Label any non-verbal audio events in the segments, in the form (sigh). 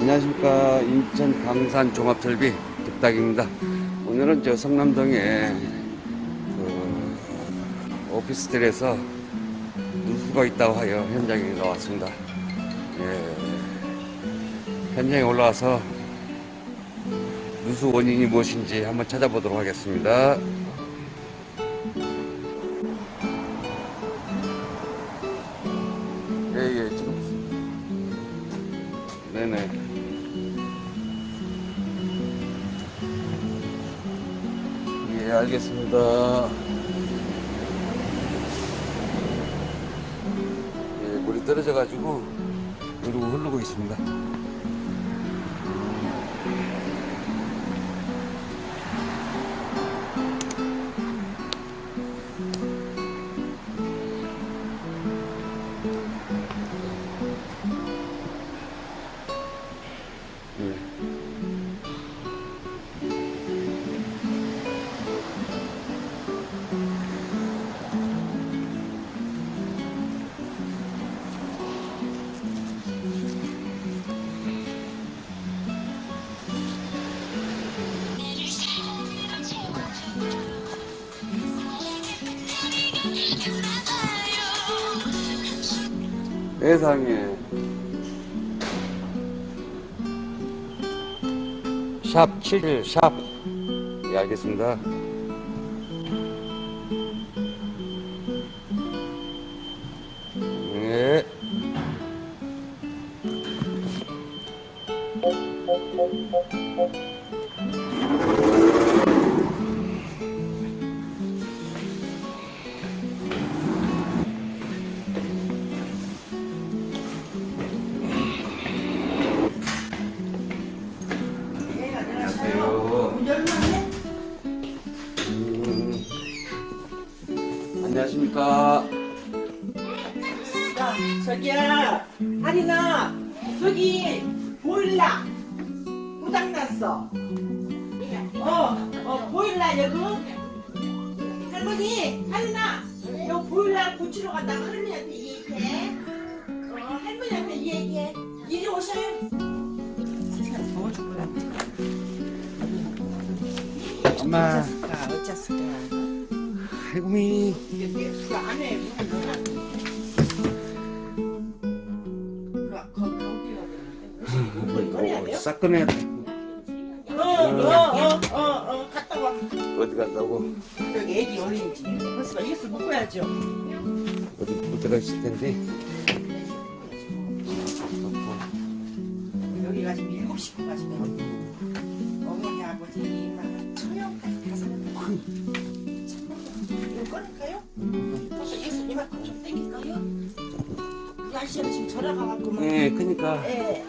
안녕하십니까 인천 광산 종합설비 득닥입니다. 오늘은 저 성남동에 그 오피스텔에서 누수가 있다고 하여 현장에 나왔습니다. 예, 현장에 올라와서 누수 원인이 무엇인지 한번 찾아보도록 하겠습니다. 네네. 예, 알겠습니다. 예, 물이 떨어져가지고, 누르고 흐르고 있습니다. 세상에. 샵 7, 샵. 예, 알겠습니다. 안녕하십니까. 야, 저기야, 하리나, 저기 보일러 고장났어. 어, 어, 보일러 여기. 할머니, 하리나, 요 보일러 고치러 간다고 할머니한테 얘기해. 어, 할머니한테 얘기해. 이리 오셔요. 죽구나. 엄마, 어쩌을까, 어쩌을까. 되는데. 뭐 돼요? 싹 꺼내야 돼. 어, 어, 어, 어, 어, 갔다 와. 어디 간다고? 저기 애기 어린이집. 벌써 이것을 묶어야죠. 어디 볼 때가 있을 텐데. 여기가 지금 일곱 식구가 지금 어머니, 아버지, 이마, 처형까지 다이 거 꺼낼까요? 벌써 예수 이만큼 좀 땡길까요? 이 아저씨는 지금 전화 가갖고만. 예, 그니까. 예.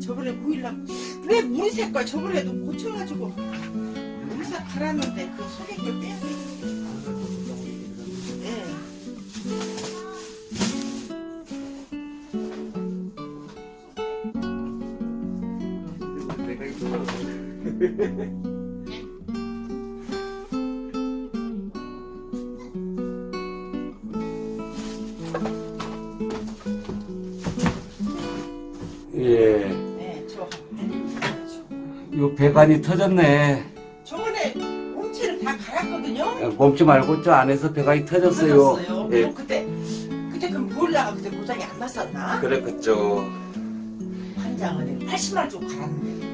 저번에 보일라 왜 물이 새까 저번에도 고쳐가지고 물사 갈았는데 그 속에 걸 빼야 돼. (laughs) 예, 네, 저 요 배관이 터졌네. 저번에 몸체를 다 갈았거든요. 몸지 말고 저 안에서 배관이 터졌어요. 터졌어요. 예, 그럼 그때 그때 그 보일러가 그때 고장이 안 났었나? 그랬겠죠. 환장을 80만 원 주고 갈았는데.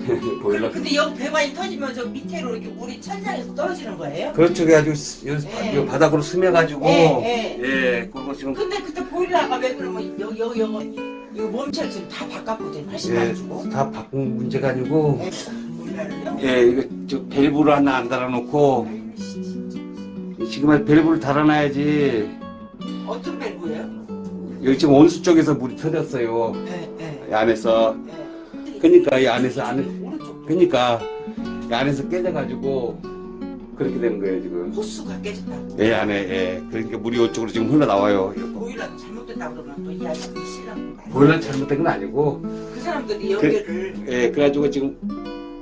(laughs) 보일러. 근데 여기 배관이 터지면 저 밑으로 이렇게 물이 천장에서 떨어지는 거예요? 그렇죠. 그래가지고 요, 예. 요 바닥으로 스며가지고 예, 예, 그거 지금 근데 그때 보일러가 왜 그러면 여기 여기 여기 이거 몸체를 지금 다 바꿨거든 80만 원 예, 주고. 다 바꾼 문제가 아니고 예, 보일러를요? 예, 이거 저 밸브를 하나 안 달아놓고 지금 밸브를 달아놔야지 어떤 밸브예요? 여기 지금 온수 쪽에서 물이 터졌어요. 예, 예. 이 안에서 예. 그러니까 이 안에서 안에 그러니까 이 안에서 깨져가지고 그렇게 되는 거예요 지금. 호수가 깨졌다고. 예 안에 예 그러니까 물이 이쪽으로 지금 흘러 나와요. 보일러도 잘못됐다고 그러면 또이 아저씨 싫어하고 보일러 잘못된 건 아니고 그 사람들이 연결을 예 그래가지고 지금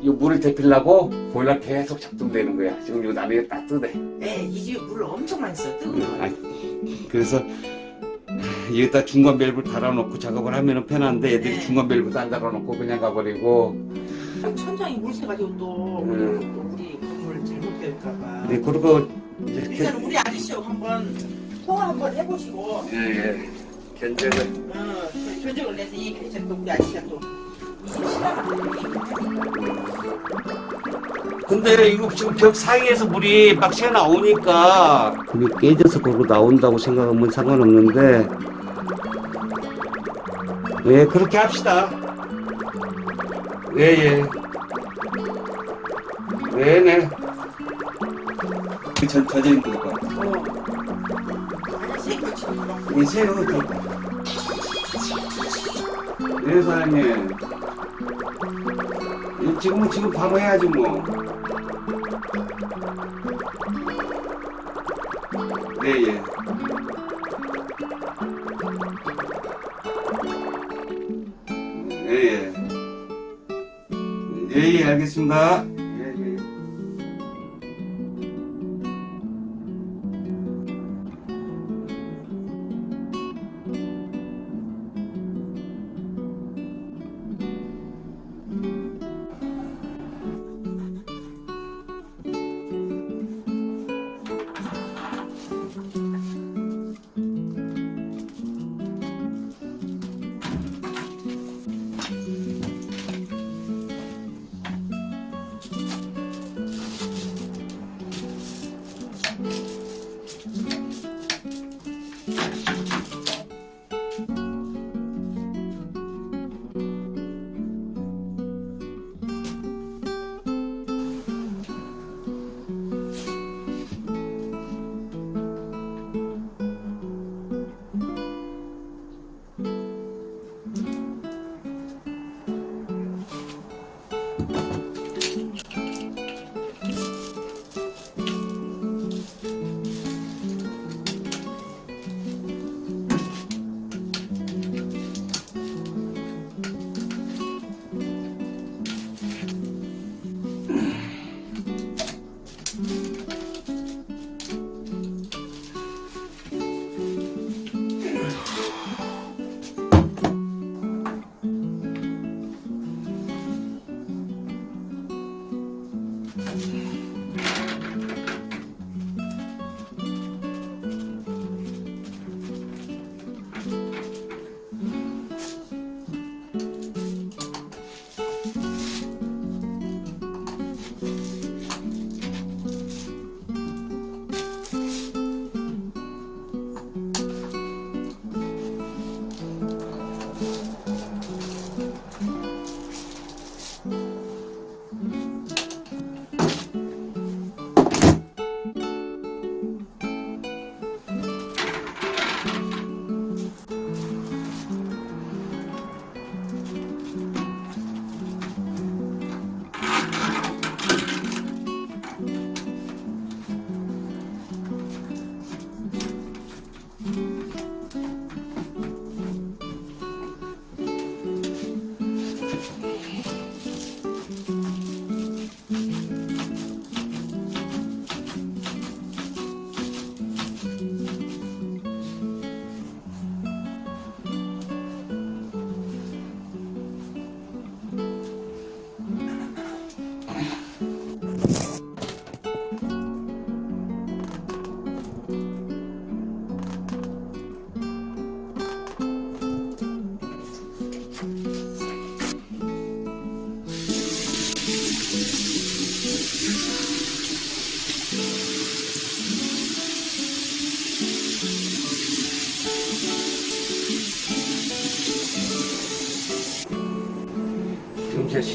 이 물을 데피려고 보일러 계속 작동되는 거야. 지금 요 남에 딱 뜨대. 예, 이 집에 물을 엄청 많이 써 뜨거운 음, 거. 아니, 그래서 여기다 중간 밸브 달아놓고 작업을 하면은 편한데 애들이 네. 중간 밸브도 안 달아놓고 그냥 가버리고 천장이 물새가지고 또 우리, 음. 또 우리 건물 잘못될까봐. 네 그리고 이렇게 일단 우리 아저씨하고 한번 통화 한번 해보시고 예 예 견적을 어, 그 견적을 내서 얘기해 또 우리 아저씨가 또 이집 신랑한테 근데 이거 지금 벽 사이에서 물이 막 새어나오니까 물이 깨져서 거기로 나온다고 생각하면 상관없는데 예 그렇게 합시다. 예 예. 네네 저, 저진 그거. 어. 아저씨 그 친구랑 이게 새우 네 사장님. 이 지금 지금 바로 해야지 뭐. 네예 예예 알겠습니다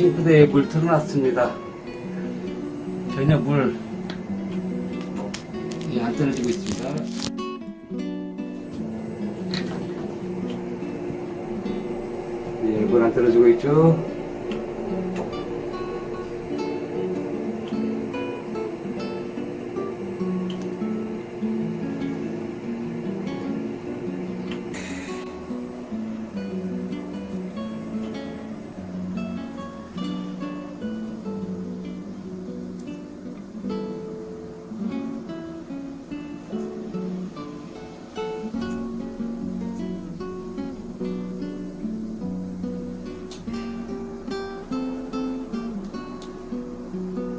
싱크대에 물 틀어놨습니다. 전혀 물, 예, 안 떨어지고 있습니다. 예, 물안 떨어지고 있죠?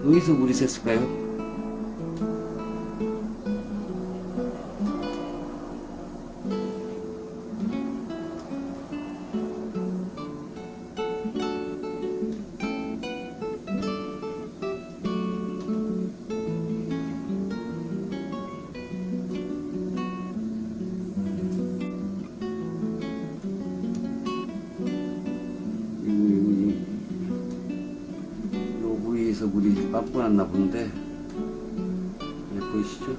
어디서 물이 샜을까요? 요 부위에서 물이 빠꾸 났나 본데 네, 보이시죠?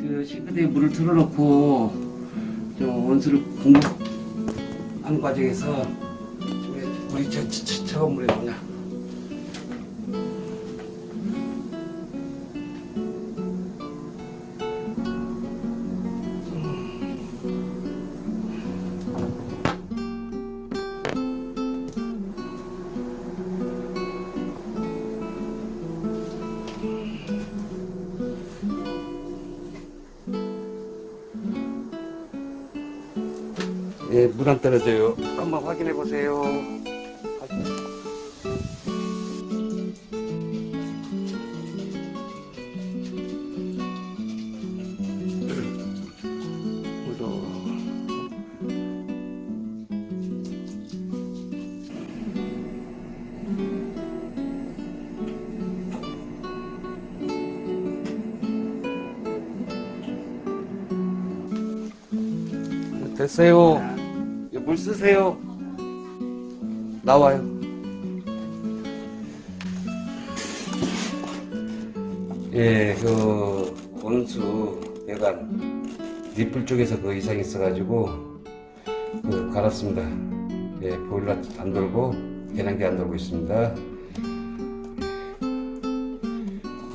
그 싱크대에 물을 틀어놓고 저 원수를 공급하는 과정에서 좀 물이 차, 차, 차, 차가운 물이 나오 물 안 떨어져요. 한번 확인해 보세요. 됐어요. 이물 쓰세요. 나와요. 예, 그 원수 배관 니플 쪽에서 그 이상이 있어가지고 그 갈았습니다. 예, 보일러 안 돌고 계량기 안 돌고 있습니다.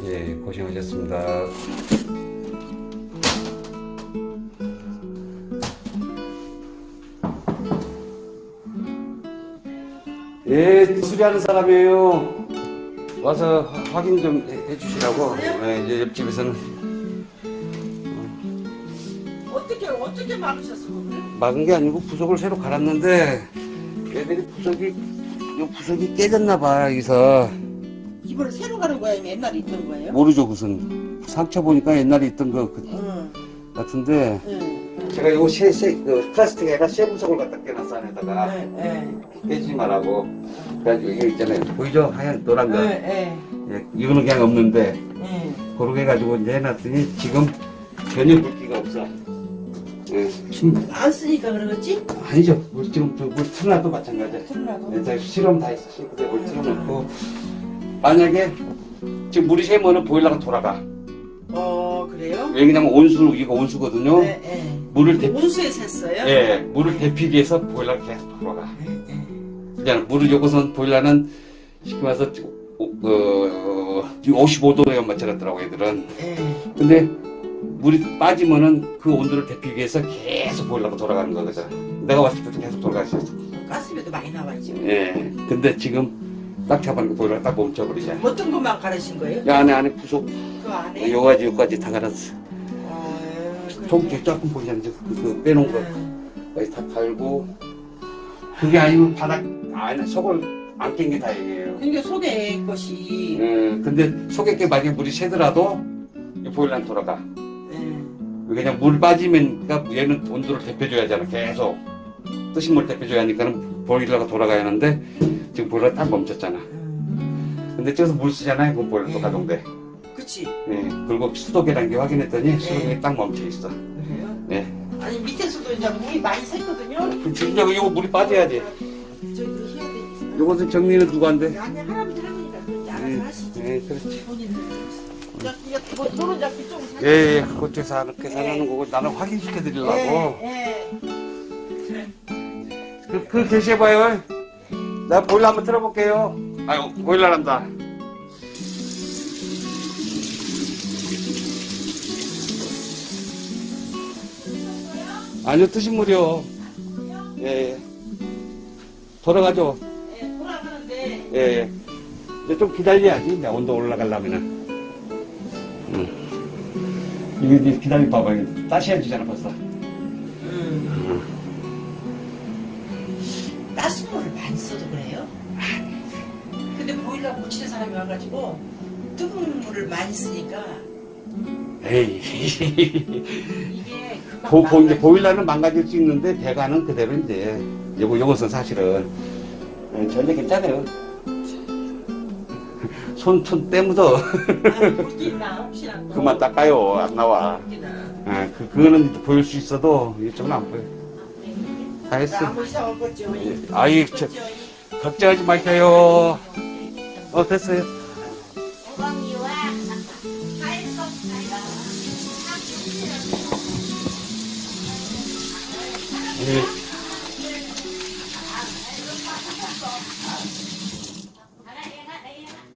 예, 고생하셨습니다. 예, 수리하는 사람이에요. 와서 화- 확인 좀 해- 해주시라고. 예, 이제 옆집에서는 어떻게 어떻게 막으셨어 그걸? 막은 게 아니고 부속을 새로 갈았는데 애들이 부속이 요 부속이 깨졌나 봐 여기서 이걸 새로 가는 거야? 아니면 옛날에 있던 거예요? 모르죠 무슨 상처 보니까 옛날에 있던 거 그- 응. 같은데 응. 제가 요거 쇠, 쇠, 그 플라스틱에다 쇠 부속을 갖다 껴놨어 안에다가 네, 네. 깨지지 말라고 그래가지고 이거 있잖아요 보이죠 하얀 노란 거 네, 예, 이거는 그냥 없는데 네. 그렇게 해가지고 이제 해놨더니 지금 전혀 물기가 없어. 예. 안 쓰니까 그러겠지? 아니죠. 물 지금 물 틀어놔도 마찬가지야. 틀어놔도? 네, 제가 실험 다 했어. 싱크대 물 틀어놓고 만약에 지금 물이 새면은 보일러가 돌아가. 어 그래요? 왜냐면 온수 이거 온수거든요. 네, 네. 물을 대 온수에 샜어요? 예, 물을 대피기 위해서 보일러가 계속 돌아가. 네, 네. 그냥 물을 요것은 보일러는 쉽게 말해서 오- 어, 55도에 맞춰놨더라고 얘들은. 네. 근데 물이 빠지면은 그 온도를 대피기 위해서 계속 보일러가 돌아가는 거거든. 내가 왔을 때도 계속 돌아가고 있었어. 가스비도 많이 나와야지. 예. 근데 지금 딱 잡아놓고 보일러가 딱 멈춰버리잖아. 어떤 것만 가르신 거예요? 야, 안에 안에 부속, 그 안에? 요 가지, 요까지 다 갈았어. 어, 통, 그렇게. 저 조금 보이잖아. 저 그, 그 빼놓은 거. 음. 거기 다 달고. 그게 아니면 바닥 안에 속을 안 깬 게 다행이에요. 그러니까 속에 것이 예. 근데 속에 게 만약에 물이 새더라도 이 보일러는 돌아가. 네. 그냥 물 빠지면 그러니까 얘는 온도를 대표줘야 하잖아 계속 뜨신 물 대표줘야 하니까는 보일러가 돌아가야 하는데 지금 보일러가 딱 멈췄잖아 음. 근데 저기서 물 쓰잖아요 그럼 보일러 또 네. 가동돼 그치? 예. 그리고 수도 계량기 확인했더니 수도기 네. 딱 멈춰 있어 그래요? 예. 아니 밑에서도 이제 물이 많이 샜거든요. 지금 이거 이거 물이 빠져야지 저희도 해야 되니까. 이것은 정리는 누가 한대 아니 할아버지 할머니가 그렇게 알아서 예, 하시지. 예 그렇지 본인은. 뭐 잡기 좀 사. 예 예 그쪽에서 하는 계산하는 거고 나는 확인시켜 드리려고 예, 그, 그 계시해봐요 나 보일러 한번 틀어볼게요 아유 보일러란다 아니요 뜨신 물이요 예, 예. 돌아가죠 예. 예, 돌아가는데 예, 예. 이제 좀 기다려야지 이제 온도 올라가려면은 응. 이거 이제 기다려 봐봐 따셔야 되잖아 벌써 음. 안 써도 그래요? 근데 보일러 고치는 사람이 와가지고 뜨거운 물을 많이 쓰니까 에이. 이게 금방 보, 보, 이제 망가지- 보일러는 망가질 수 있는데 배관은 그대로 이제 요거 요것은 사실은 예, 전혀 괜찮아요. (laughs) 손, 손 때묻어. 아, 물기나 혹시나 또 그만 닦아요. 안 나와. 물기나 아, 그, 그거는 보일 수 있어도 이쪽은 안 보여. 다 했어. 예. 아이, 저, 걱정하지 마세요. 어, 됐어요. 예.